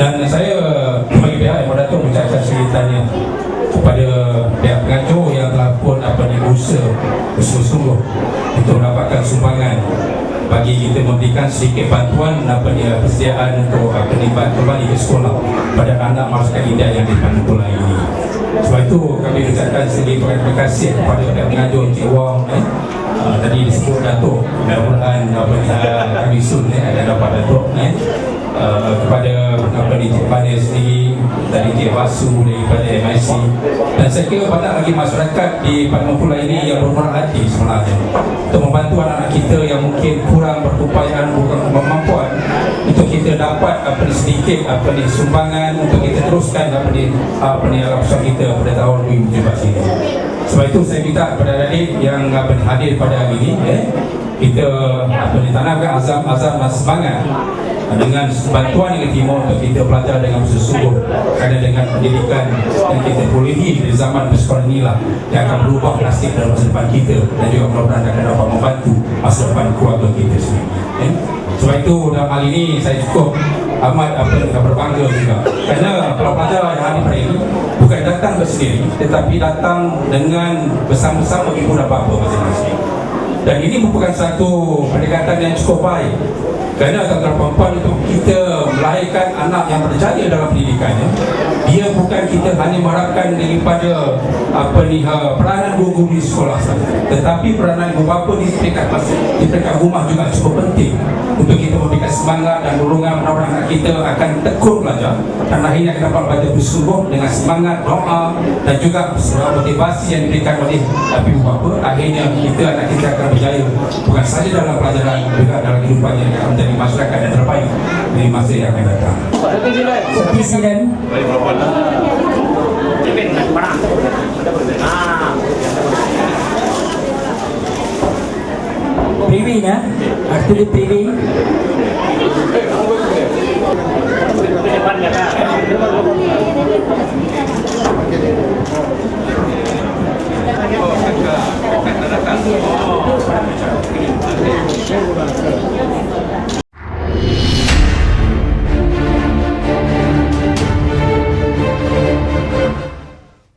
dan saya eh, bagi pihak yang datang mengucapkan ceritanya kepada pihak pengacau yang telah pun apa ni usaha bersungguh-sungguh untuk mendapatkan sumbangan bagi kita memberikan sedikit bantuan apa ni persediaan untuk apa ni kembali ke sekolah pada anak masyarakat India yang dipandang ini sebab itu kami ucapkan sedikit terima kasih kepada pihak pengacau Encik Wong eh. Uh, tadi disebut Datuk Mudah-mudahan Kami soon eh, ada dapat Datuk Cik Wasu daripada MIC dan saya kira banyak lagi masyarakat di Padang Pula ini yang bermurah hati sebenarnya untuk membantu anak-anak kita yang mungkin kurang berupayaan kurang kemampuan untuk kita dapat apa ni sedikit apa ni sumbangan untuk kita teruskan apa ni apa ni alam kita pada tahun 2017 ini. Sebab itu saya minta kepada adik yang ni hadir pada hari ini eh, kita apa ni tanamkan azam-azam dan semangat dengan bantuan yang timur untuk kita belajar dengan bersungguh kerana dengan pendidikan yang kita bolehi di zaman bersekolah inilah yang akan berubah nasib dalam masa depan kita dan juga mudah-mudahan akan dapat membantu masa depan keluarga kita sendiri. Eh? sebab itu dalam hal ini saya cukup amat apa yang berbangga juga. Kerana para pelajar yang hari ini bukan datang bersendiri tetapi datang dengan bersama-sama ibu dan bapa masing-masing dan ini merupakan satu pendekatan yang cukup baik. Kerana tuan-tuan perempuan itu kita melahirkan anak yang berjaya dalam pendidikannya dia bukan kita hanya mengharapkan daripada apa ni ha, peranan guru-guru di sekolah saja tetapi peranan ibu bapa di peringkat masing di peringkat rumah juga cukup penting untuk kita memberikan semangat dan dorongan mudah-mudahan anak kita akan tekun belajar dan akhirnya akan dapat belajar bersungguh dengan semangat doa dan juga motivasi yang diberikan oleh ibu bapa akhirnya kita anak kita akan berjaya bukan saja dalam pelajaran juga dalam kehidupan yang akan menjadi masyarakat yang terbaik di masa yang akan datang. பிரிவிங்க அடுத்தது பிரிவி Thank you.